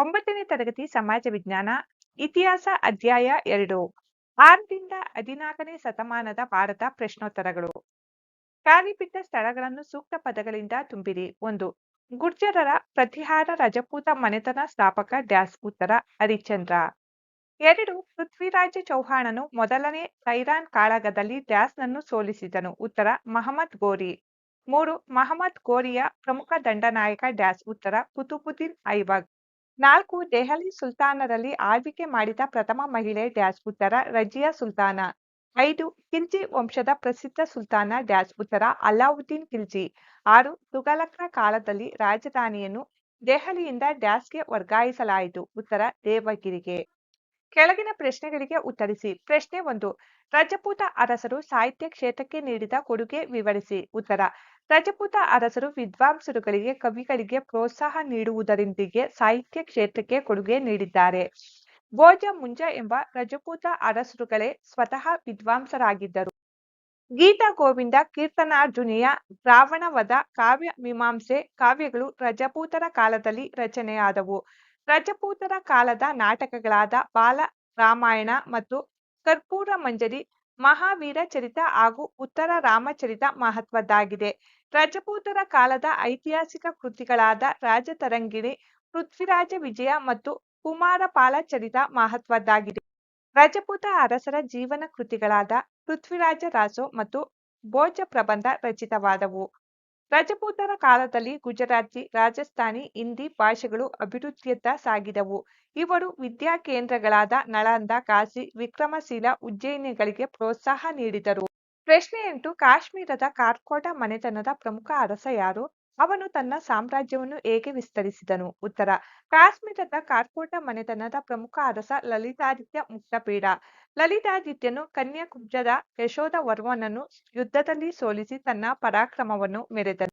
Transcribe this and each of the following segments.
ಒಂಬತ್ತನೇ ತರಗತಿ ಸಮಾಜ ವಿಜ್ಞಾನ, ಇತಿಹಾಸ ಅಧ್ಯಾಯ ಎರಡು, ಆರರಿಂದ ಹದಿನಾಲ್ಕನೇ ಶತಮಾನದ ಭಾರತ ಪ್ರಶ್ನೋತ್ತರಗಳು. ಕಾರ್ಯಬಿಟ್ಟ ಸ್ಥಳಗಳನ್ನು ಸೂಕ್ತ ಪದಗಳಿಂದ ತುಂಬಿರಿ. ಒಂದು, ಗುರ್ಜರರ ಪ್ರತಿಹಾರ ರಜಪೂತ ಮನೆತನ ಸ್ಥಾಪಕ ಡ್ಯಾಸ್ ಉತ್ತರ ಹರಿಶ್ಚಂದ್ರ. ಎರಡು, ಪೃಥ್ವಿರಾಜ ಚೌಹಾಣನು ಮೊದಲನೇ ಸೈರಾನ್ ಕಾಳಗದಲ್ಲಿ ಡ್ಯಾಸ್ನನ್ನು ಸೋಲಿಸಿದನು, ಉತ್ತರ ಮಹಮ್ಮದ್ ಗೋರಿ. ಮೂರು, ಮಹಮ್ಮದ್ ಗೋರಿಯ ಪ್ರಮುಖ ದಂಡನಾಯಕ ಡ್ಯಾಸ್ ಉತ್ತರ ಕುತುಬುದ್ದೀನ್ ಐಬಕ್. ನಾಲ್ಕು ದೆಹಲಿ ಸುಲ್ತಾನರಲ್ಲಿ ಆಳ್ವಿಕೆ ಮಾಡಿದ ಪ್ರಥಮ ಮಹಿಳೆ ಡ್ಯಾಶ್ ಪುತ್ತರ ರಜಿಯಾ ಸುಲ್ತಾನ. ಐದು ಖಿಲ್ಜಿ ವಂಶದ ಪ್ರಸಿದ್ಧ ಸುಲ್ತಾನ ಡ್ಯಾಶ್ ಪುತ್ರರ ಅಲಾವುದ್ದೀನ್ ಖಿಲ್ಜಿ ಆರು ತುಘಲಕ್ನ ಕಾಲದಲ್ಲಿ ರಾಜಧಾನಿಯನ್ನು ದೆಹಲಿಯಿಂದ ಡ್ಯಾಸ್ಗೆ ವರ್ಗಾಯಿಸಲಾಯಿತು ಉತ್ತರ ದೇವಗಿರಿಗೆ. ಕೆಳಗಿನ ಪ್ರಶ್ನೆಗಳಿಗೆ ಉತ್ತರಿಸಿ. ಪ್ರಶ್ನೆ ಒಂದು, ರಜಪೂತ ಅರಸರು ಸಾಹಿತ್ಯ ಕ್ಷೇತ್ರಕ್ಕೆ ನೀಡಿದ ಕೊಡುಗೆ ವಿವರಿಸಿ. ಉತ್ತರ, ರಜಪೂತ ಅರಸರು ವಿದ್ವಾಂಸರುಗಳಿಗೆ, ಕವಿಗಳಿಗೆ ಪ್ರೋತ್ಸಾಹ ನೀಡುವುದರೊಂದಿಗೆ ಸಾಹಿತ್ಯ ಕ್ಷೇತ್ರಕ್ಕೆ ಕೊಡುಗೆ ನೀಡಿದ್ದಾರೆ. ಭೋಜ ಮುಂಜ ಎಂಬ ರಜಪೂತ ಅರಸರುಗಳೇ ಸ್ವತಃ ವಿದ್ವಾಂಸರಾಗಿದ್ದರು. ಗೀತ ಗೋವಿಂದ ಕೀರ್ತನಾರ್ಜುನಿಯ ರಾವಣವದ ಕಾವ್ಯ ಮೀಮಾಂಸೆ ಕಾವ್ಯಗಳು ರಜಪೂತರ ಕಾಲದಲ್ಲಿ ರಚನೆಯಾದವು. ರಜಪೂತರ ಕಾಲದ ನಾಟಕಗಳಾದ ಬಾಲ, ರಾಮಾಯಣ ಮತ್ತು ಕರ್ಪೂರ ಮಂಜರಿ ಮಹಾವೀರ ಚರಿತ ಹಾಗೂ ಉತ್ತರ ರಾಮಚರಿತ ಮಹತ್ವದ್ದಾಗಿದೆ. ರಜಪೂತರ ಕಾಲದ ಐತಿಹಾಸಿಕ ಕೃತಿಗಳಾದ ರಾಜತರಂಗಿಣಿ, ಪೃಥ್ವಿರಾಜ ವಿಜಯ ಮತ್ತು ಕುಮಾರಪಾಲ ಚರಿತ ಮಹತ್ವದ್ದಾಗಿದೆ. ರಜಪೂತ ಅರಸರ ಜೀವನ ಕೃತಿಗಳಾದ ಪೃಥ್ವಿರಾಜ ರಾಸೋ ಮತ್ತು ಭೋಜ ಪ್ರಬಂಧ ರಚಿತವಾದವು. ರಜಪೂತರ ಕಾಲದಲ್ಲಿ ಗುಜರಾತಿ, ರಾಜಸ್ಥಾನಿ, ಹಿಂದಿ ಭಾಷೆಗಳು ಅಭಿವೃದ್ಧಿಯತ್ತ ಸಾಗಿದವು. ಇವರು ವಿದ್ಯಾಕೇಂದ್ರಗಳಾದ ನಳಂದ, ಕಾಶಿ, ವಿಕ್ರಮಶೀಲ ಉಜ್ಜಯಿನಿಗಳಿಗೆ ಪ್ರೋತ್ಸಾಹ ನೀಡಿದರು. ಪ್ರಶ್ನೆ ಎಂಟು ಕಾಶ್ಮೀರದ ಕಾರ್ಕೋಟ ಮನೆತನದ ಪ್ರಮುಖ ಅರಸ ಯಾರು? ಅವನು ತನ್ನ ಸಾಮ್ರಾಜ್ಯವನ್ನು ಹೇಗೆ ವಿಸ್ತರಿಸಿದನು? ಉತ್ತರ, ಕಾಶ್ಮೀರದ ಕಾರ್ಕೋಟ ಮನೆತನದ ಪ್ರಮುಖ ಅರಸ ಲಲಿತಾದಿತ್ಯ ಮುಕ್ತಪೀಡ ಲಲಿತಾದಿತ್ಯನು ಕನ್ಯಾಕುಬ್ಜದ ಯಶೋಧ ವರ್ಮನನ್ನು ಯುದ್ಧದಲ್ಲಿ ಸೋಲಿಸಿ ತನ್ನ ಪರಾಕ್ರಮವನ್ನು ಮೆರೆದನು.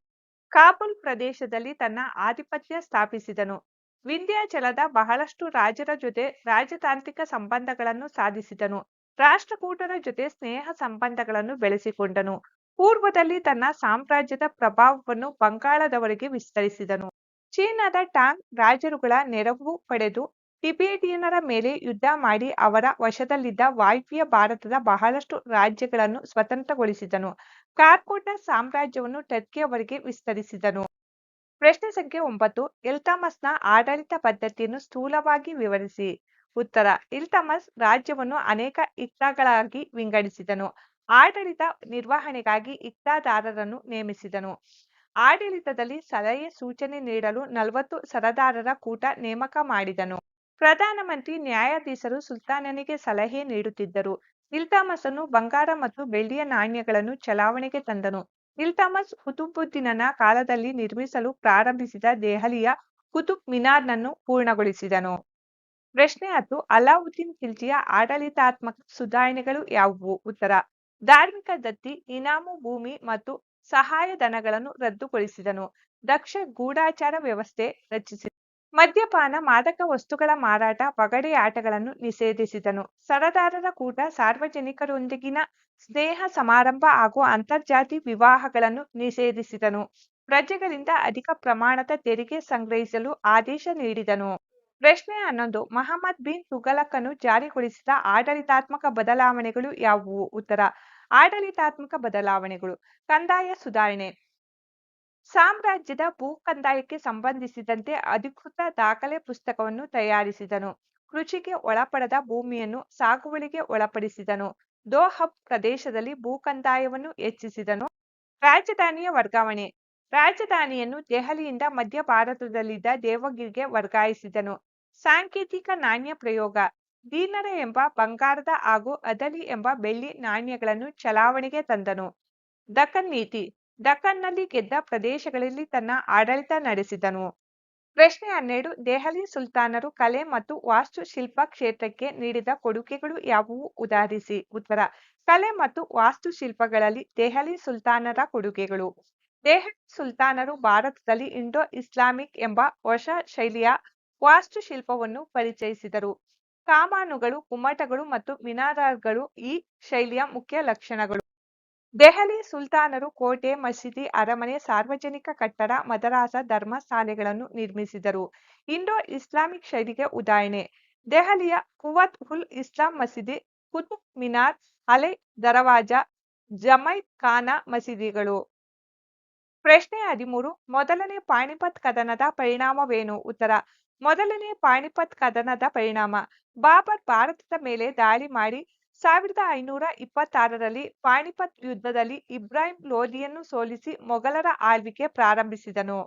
ಕಾಬುಲ್ ಪ್ರದೇಶದಲ್ಲಿ ತನ್ನ ಆಧಿಪತ್ಯ ಸ್ಥಾಪಿಸಿದನು. ವಿಂಧ್ಯಾಚಲದ ಬಹಳಷ್ಟು ರಾಜರ ಜೊತೆ ರಾಜತಾಂತ್ರಿಕ ಸಂಬಂಧಗಳನ್ನು ಸಾಧಿಸಿದನು. ರಾಷ್ಟ್ರಕೂಟರ ಜೊತೆ ಸ್ನೇಹ ಸಂಬಂಧಗಳನ್ನು ಬೆಳೆಸಿಕೊಂಡನು. ಪೂರ್ವದಲ್ಲಿ ತನ್ನ ಸಾಮ್ರಾಜ್ಯದ ಪ್ರಭಾವವನ್ನು ಬಂಗಾಳದವರೆಗೆ ವಿಸ್ತರಿಸಿದನು. ಚೀನಾದ ಟಾಂಗ್ ರಾಜರುಗಳ ನೆರವು ಪಡೆದು ಟಿಬೇಟಿಯನರ ಮೇಲೆ ಯುದ್ಧ ಮಾಡಿ ಅವರ ವಶದಲ್ಲಿದ್ದ ವಾಯುವ್ಯ ಭಾರತದ ಬಹಳಷ್ಟು ರಾಜ್ಯಗಳನ್ನು ಸ್ವತಂತ್ರಗೊಳಿಸಿದನು. ಕಾರ್ಕೋಟ ಸಾಮ್ರಾಜ್ಯವನ್ನು ಟರ್ಕಿಯವರೆಗೆ ವಿಸ್ತರಿಸಿದನು. ಪ್ರಶ್ನೆ ಸಂಖ್ಯೆ ಒಂಬತ್ತು, ಇಲ್ತಮಸ್ನ ಆಡಳಿತ ಪದ್ಧತಿಯನ್ನು ಸ್ಥೂಲವಾಗಿ ವಿವರಿಸಿ. ಉತ್ತರ, ಇಲ್ತಮಸ್ ರಾಜ್ಯವನ್ನು ಅನೇಕ ಇಕ್ತಾಗಳಾಗಿ ವಿಂಗಡಿಸಿದನು. ಆಡಳಿತ ನಿರ್ವಹಣೆಗಾಗಿ ಇಕ್ತಾದಾರರನ್ನು ನೇಮಿಸಿದನು. ಆಡಳಿತದಲ್ಲಿ ಸಲಹೆ ಸೂಚನೆ ನೀಡಲು ನಲವತ್ತು ಸರದಾರರ ಕೂಟ ನೇಮಕ ಮಾಡಿದನು. ಪ್ರಧಾನಮಂತ್ರಿ ನ್ಯಾಯಾಧೀಶರು ಸುಲ್ತಾನನಿಗೆ ಸಲಹೆ ನೀಡುತ್ತಿದ್ದರು. ಇಲ್ತಾಮಸನು ಬಂಗಾರ ಮತ್ತು ಬೆಳ್ಳಿಯ ನಾಣ್ಯಗಳನ್ನು ಚಲಾವಣೆಗೆ ತಂದನು. ಇಲ್ತಾಮಸ್ ಕುತುಬುದ್ದೀನನ ಕಾಲದಲ್ಲಿ ನಿರ್ಮಿಸಲು ಪ್ರಾರಂಭಿಸಿದ ದೆಹಲಿಯ ಕುತುಬ್ ಮಿನಾರ್ನನ್ನು ಪೂರ್ಣಗೊಳಿಸಿದನು. ಪ್ರಶ್ನೆ ಹತ್ತು, ಅಲಾವುದ್ದೀನ್ ಖಿಲ್ಜಿಯ ಆಡಳಿತಾತ್ಮಕ ಸುಧಾರಣೆಗಳು ಯಾವುವು? ಉತ್ತರ, ಧಾರ್ಮಿಕ ದತ್ತಿ, ಇನಾಮು ಭೂಮಿ ಮತ್ತು ಸಹಾಯಧನಗಳನ್ನು ರದ್ದುಗೊಳಿಸಿದನು. ದಕ್ಷ ಗೂಢಾಚಾರ ವ್ಯವಸ್ಥೆ ರಚಿಸಿದನು ಮದ್ಯಪಾನ, ಮಾದಕ ವಸ್ತುಗಳ ಮಾರಾಟ ಪಗಡೆ ಆಟಗಳನ್ನು ನಿಷೇಧಿಸಿದನು. ಸರದಾರರ ಕೂಟ, ಸಾರ್ವಜನಿಕರೊಂದಿಗಿನ ಸ್ನೇಹ ಸಮಾರಂಭ ಹಾಗೂ ಅಂತರ್ಜಾತಿ ವಿವಾಹಗಳನ್ನು ನಿಷೇಧಿಸಿದನು. ಪ್ರಜೆಗಳಿಂದ ಅಧಿಕ ಪ್ರಮಾಣದ ತೆರಿಗೆ ಸಂಗ್ರಹಿಸಲು ಆದೇಶ ನೀಡಿದನು. ಪ್ರಶ್ನೆ ಹನ್ನೊಂದು, ಮಹಮ್ಮದ್ ಬಿನ್ ತುಘಲಕನು ಜಾರಿಗೊಳಿಸಿದ ಆಡಳಿತಾತ್ಮಕ ಬದಲಾವಣೆಗಳು ಯಾವುವು? ಉತ್ತರ, ಆಡಳಿತಾತ್ಮಕ ಬದಲಾವಣೆಗಳು. ಕಂದಾಯ ಸುಧಾರಣೆ ಸಾಮ್ರಾಜ್ಯದ ಭೂ ಕಂದಾಯಕ್ಕೆ ಸಂಬಂಧಿಸಿದಂತೆ ಅಧಿಕೃತ ದಾಖಲೆ ಪುಸ್ತಕವನ್ನು ತಯಾರಿಸಿದನು. ಕೃಷಿಗೆ ಒಳಪಡದ ಭೂಮಿಯನ್ನು ಸಾಗುವಳಿಗೆ ಒಳಪಡಿಸಿದನು. ದೋಹಬ್ ಪ್ರದೇಶದಲ್ಲಿ ಭೂ ಕಂದಾಯವನ್ನು ಹೆಚ್ಚಿಸಿದನು. ರಾಜಧಾನಿಯ ವರ್ಗಾವಣೆ. ರಾಜಧಾನಿಯನ್ನು ದೆಹಲಿಯಿಂದ ಮಧ್ಯ ಭಾರತದಲ್ಲಿದ್ದ ದೇವಗಿರಿಗೆ ವರ್ಗಾಯಿಸಿದನು. ಸಾಂಕೇತಿಕ ನಾಣ್ಯ ಪ್ರಯೋಗ. ದೀನರ ಎಂಬ ಬಂಗಾರದ ಹಾಗೂ ಅದಲಿ ಎಂಬ ಬೆಳ್ಳಿ ನಾಣ್ಯಗಳನ್ನು ಚಲಾವಣೆಗೆ ತಂದನು. ದಖನ್ ನೀತಿ. ದಖನ್ನಲ್ಲಿ ಗೆದ್ದ ಪ್ರದೇಶಗಳಲ್ಲಿ ತನ್ನ ಆಡಳಿತ ನಡೆಸಿದನು. ಪ್ರಶ್ನೆ ಹನ್ನೆರಡು, ದೆಹಲಿ ಸುಲ್ತಾನರು ಕಲೆ ಮತ್ತು ವಾಸ್ತುಶಿಲ್ಪ ಕ್ಷೇತ್ರಕ್ಕೆ ನೀಡಿದ ಕೊಡುಗೆಗಳು ಯಾವುವು? ಉದಾಹರಿಸಿ, ಉತ್ತರ, ಕಲೆ ಮತ್ತು ವಾಸ್ತುಶಿಲ್ಪಗಳಲ್ಲಿ ದೆಹಲಿ ಸುಲ್ತಾನರ ಕೊಡುಗೆಗಳು. ದೆಹಲಿ ಸುಲ್ತಾನರು ಭಾರತದಲ್ಲಿ ಇಂಡೋ ಇಸ್ಲಾಮಿಕ್ ಎಂಬ ಹೊಸ ಶೈಲಿಯ ವಾಸ್ತುಶಿಲ್ಪವನ್ನು ಪರಿಚಯಿಸಿದರು. ಕಾಮಾನುಗಳು ಕುಮಟಗಳು ಮತ್ತು ಮಿನಾರಗಳು ಈ ಶೈಲಿಯ ಮುಖ್ಯ ಲಕ್ಷಣಗಳು. ದೆಹಲಿ ಸುಲ್ತಾನರು ಕೋಟೆ, ಮಸೀದಿ, ಅರಮನೆ, ಸಾರ್ವಜನಿಕ ಕಟ್ಟಡ, ಮದರಾಸ, ಧರ್ಮಸ್ಥಾನೆಗಳನ್ನು ನಿರ್ಮಿಸಿದರು. ಇಂಡೋ-ಇಸ್ಲಾಮಿಕ್ ಶೈಲಿಗೆ ಉದಾಹರಣೆ ದೆಹಲಿಯ ಕುವತ್ ಉಲ್ ಇಸ್ಲಾಂ ಮಸೀದಿ, ಕುತುಬ್ ಮಿನಾರ್, ಅಲೆ ದರವಾಜ, ಜಮೈತ್ ಖಾನಾ ಮಸೀದಿಗಳು. ಪ್ರಶ್ನೆ ಹದಿಮೂರು ಮೊದಲನೇ ಪಾಣಿಪತ್ ಕದನದ ಪರಿಣಾಮವೇನು? ಉತ್ತರ ಮೊದಲನೇ ಪಾಣಿಪತ್ ಕದನದ ಪರಿಣಾಮ ಬಾಬರ್ ಭಾರತದ ಮೇಲೆ ದಾಳಿ ಮಾಡಿ ಸಾವಿರದ ಐನೂರ ಇಪ್ಪತ್ತಾರರಲ್ಲಿ ಪಾಣಿಪತ್ ಯುದ್ಧದಲ್ಲಿ ಇಬ್ರಾಹಿಂ ಲೋಧಿಯನ್ನು ಸೋಲಿಸಿ ಮೊಘಲರ ಆಳ್ವಿಕೆ ಪ್ರಾರಂಭಿಸಿದನು.